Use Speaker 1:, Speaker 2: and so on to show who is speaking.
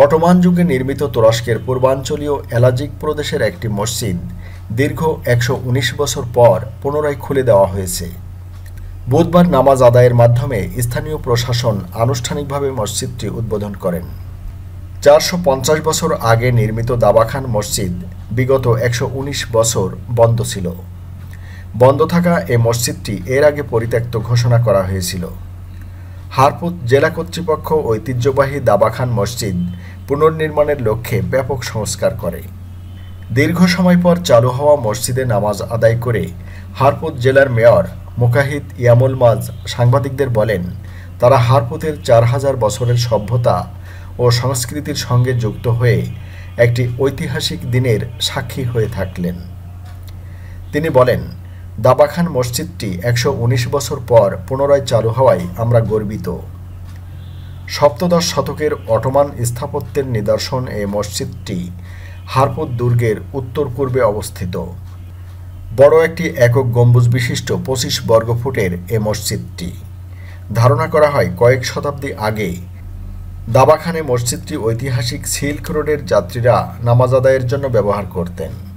Speaker 1: Ottoman যুগে নির্মিত তুরস্কের পূর্বাঞ্চলীয় এলাজিক প্রদেশের একটি মসজিদ দীর্ঘ একশো উনিশ বছর পর পুনরায় খুলে দেওয়া হয়েছে। বুধবার নামাজ আদায়ের মাধ্যমে স্থানীয় প্রশাসন আনুষ্ঠানিকভাবে মসজিদটি উদ্বোধন করেন। চারশো পঞ্চাশ বছর আগে নির্মিত দাবাখান মসজিদ বিগত একশো উনিশ বছর বন্ধ ছিল। বন্ধ থাকা এ মসজিদটি এর আগে পরিত্যক্ত ঘোষণা করা হয়েছিল। হারপুত জেলা কর্তৃপক্ষ ঐতিহ্যবাহী দাবাখান মসজিদ পুনর্নির্মাণের লক্ষ্যে ব্যাপক সংস্কার করে। দীর্ঘ সময় পর চালু হওয়া মসজিদে নামাজ আদায় করে হারপুত জেলার মেয়র মুকাহিদ ইয়ামুল মাজ সাংবাদিকদের বলেন, তারা হারপুতের চার হাজার বছরের সভ্যতা ও সংস্কৃতির সঙ্গে যুক্ত হয়ে একটি ঐতিহাসিক দিনের সাক্ষী হয়ে থাকলেন। তিনি বলেন দাবাখান মসজিদটি একশো উনিশ বছর পর পুনরায় চালু হওয়ায় আমরা গর্বিত। সপ্তদশ শতকের অটোমান স্থাপত্যের নিদর্শন এ মসজিদটি হারপুত দুর্গের উত্তর পূর্বে অবস্থিত। বড় একটি একক গম্বুজ বিশিষ্ট পঁচিশ বর্গফুটের এ মসজিদটি। ধারণা করা হয় কয়েক শতাব্দী আগে দাবাখানে মসজিদটি ঐতিহাসিক সিল্ক রোডের যাত্রীরা নামাজ আদায়ের জন্য ব্যবহার করতেন।